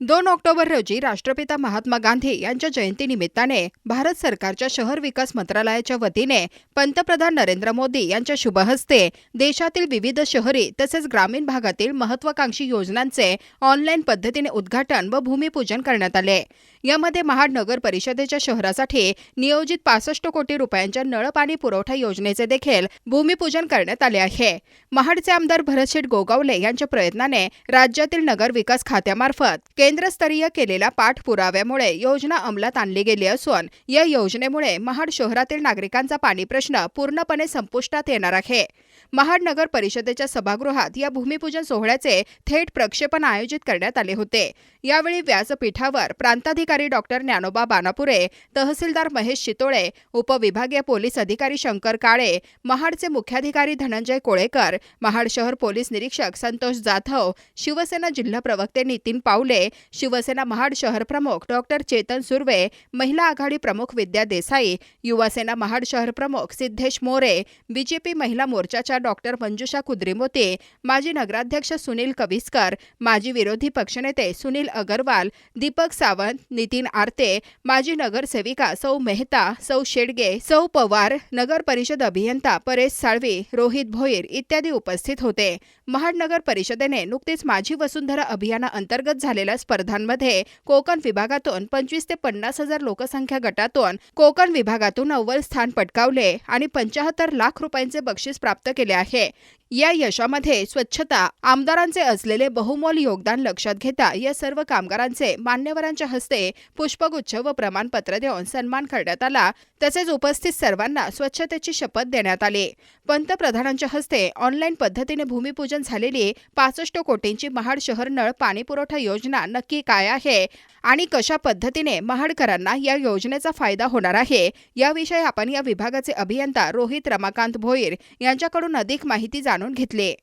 दोन ऑक्टोबर रोजी राष्ट्रपिता महात्मा गांधी यांच्या जयंतीनिमित्ताने भारत सरकारच्या शहर विकास मंत्रालयाच्या वतीने पंतप्रधान नरेंद्र मोदी यांच्या शुभहस्ते देशातील विविध शहरी तसेच ग्रामीण भागातील महत्वाकांक्षी योजनांचे ऑनलाईन पद्धतीने उद्घाटन व भूमिपूजन करण्यात आले. यामध्ये महाड नगर परिषदेच्या शहरासाठी नियोजित पासष्ट कोटी रुपयांच्या नळ पाणी पुरवठा योजनेचे देखील भूमिपूजन करण्यात आले आहे. महाडचे आमदार भरतशेठ गोगावले यांच्या प्रयत्नाने राज्यातील नगर विकास खात्यामार्फत केंद्रस्तरीय केलेल्या पाठपुराव्यामुळे योजना अंमलात आणली गेली असून या योजनेमुळे महाड शहरातील नागरिकांचा पाणी प्रश्न पूर्णपणे संपुष्टात येणार आहे. महाड नगर परिषदेच्या सभागृहात या भूमिपूजन सोहळ्याचे थेट प्रक्षेपण आयोजित करण्यात आले होते. यावेळी व्यासपीठावर प्रांताधिकारी डॉक्टर ज्ञानोबा बानापुरे तहसीलदार महेश शितोळे उपविभागीय पोलीस अधिकारी शंकर काळे महाडचे मुख्याधिकारी धनंजय कोळेकर महाड शहर पोलीस निरीक्षक संतोष जाधव शिवसेना जिल्हा प्रवक्ते नितीन पावले शिवसेना महाड शहर प्रमुख डॉक्टर चेतन सुर्वे महिला आघाडी प्रमुख विद्या देसाई युवासेना महाड शहर प्रमुख सिद्धेश मोरे बीजेपी महिला मोर्चाच्या डॉक्टर मंजुषा कुद्रीमोते माजी नगराध्यक्ष सुनील कविस्कर माजी विरोधी पक्षनेते सुनील अगरवाल दीपक सावंत नितीन आरते माजी नगरसेविका सौ मेहता सौ शेडगे सौ पवार नगर परिषद अभियंता परेश साळवी रोहित भोईर इत्यादी उपस्थित होते. महाड नगर परिषदेने नुकतीच माझी वसुंधरा अभियानाअंतर्गत झालेल्या स्पर्धांमध्ये कोकण विभागातून पंचवीस ते पन्नास हजार लोकसंख्या गटातून कोकण विभागातून अव्वल स्थान पटकावले. आणि पंचाहत्तर लाख रुपयांचे बक्षीस प्राप्त केले आहे. या यशामध्ये स्वच्छता आमदारांचे असलेले बहुमोल योगदान लक्षात घेता या सर्व कामगारांचे मान्यवरांच्या हस्ते पुष्पगुच्छ व प्रमाणपत्र देऊन सन्मान करण्यात आला. तसेच उपस्थित सर्वांना स्वच्छतेची शपथ देण्यात आली. पंतप्रधानांच्या हस्ते ऑनलाईन पद्धतीने भूमिपूजन झालेली पासष्ट कोटींची महाड शहर नळ पाणी पुरवठा योजना नक्की काय आहे आणि कशा पद्धतीने महाडकरांना या योजनेचा फायदा होणार आहे याविषयी आपण या विभागाचे अभियंता रोहित रमाकांत भोईर यांच्याकडून अधिक माहिती जाणून घेतली.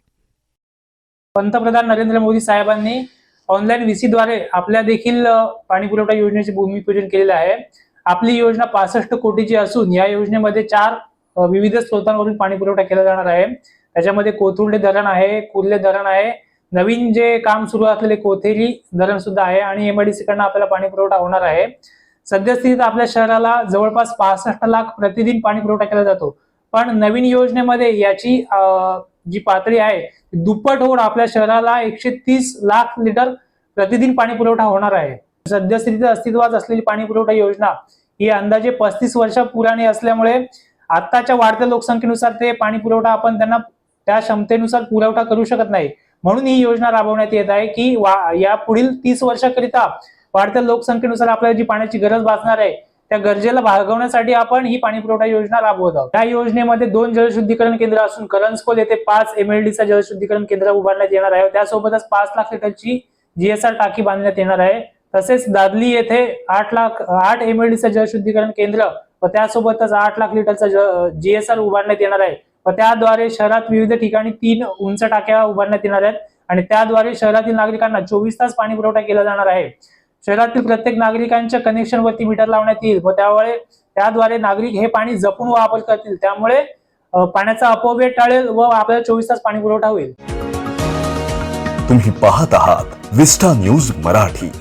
पंतप्रधान नरेंद्र मोदी साहेबांनी ऑनलाईन व्हीसीद्वारे आपल्या देखील पाणी पुरवठा योजनेचे भूमिपूजन केलेले आहे. आपली योजना पासष्ट कोटीची असून या योजनेमध्ये चार विविध स्रोतांवरून पाणी पुरवठा केला जाणार आहे. त्याच्यामध्ये कोथुर्डे धरण आहे कुर्ले धरण आहे नवीन जे काम सुरू असलेले कोथेरी धरण सुद्धा आहे आणि एमआयडीसी कडनं आपल्याला पाणी पुरवठा होणार आहे. सद्यस्थितीत आपल्या शहराला जवळपास पासष्ट लाख प्रतिदिन पाणी पुरवठा केला जातो. पण नवीन योजनेमध्ये याची जी पातळी आहे दुप्पट होऊन आपल्या शहराला एकशे तीस लाख लिटर प्रतिदिन पाणी पुरवठा होणार आहे. सद्यस्थितीत अस्तित्वात असलेली पाणी पुरवठा योजना ही अंदाजे पस्तीस वर्ष पुराणी असल्यामुळे आताच्या वाढत्या लोकसंख्येनुसार ते पाणी पुरवठा आपण त्यांना त्या क्षमतेनुसार पुरवठा करू शकत नाही. म्हणून ही योजना राबवण्यात येत आहे की या पुढील तीस वर्षाकरिता वाढत्या लोकसंख्येनुसार आपल्याला जी पाण्याची गरज भासणार आहे त्या गरजेला भागवण्यासाठी आपण ही पाणी पुरवठा योजना राबवत आहोत. त्या योजनेमध्ये दोन जलशुद्धीकरण केंद्र असून करंजकोल येथे पाच एमएलडीचा जलशुद्धीकरण केंद्र उभारण्यात येणार आहे. त्यासोबतच पाच लाख लिटरची जीएसआर टाकी बांधण्यात येणार आहे. तसेच दादली येथे आठ लाख आठ एमएलडीचं जलशुद्धीकरण केंद्र व त्यासोबतच आठ लाख लिटरचा जीएसआर उभारण्यात येणार आहे. व त्याद्वारे शहरात विविध ठिकाणी तीन उंच टाक्या उभारण्यात येणार आहेत. आणि त्याद्वारे शहरातील नागरिकांना चोवीस तास पाणी पुरवठा केला जाणार आहे. शहरातील प्रत्येक नागरिकांच्या कनेक्शनवरती मीटर लावण्यात येईल. व त्यामुळे त्याद्वारे नागरिक हे पाणी जपून वापर करतील. त्यामुळे पाण्याचा अपव्यय टाळेल व आपल्याला चोवीस तास पाणी पुरवठा होईल. तुम्ही पाहत आहात विस्टा न्यूज मराठी.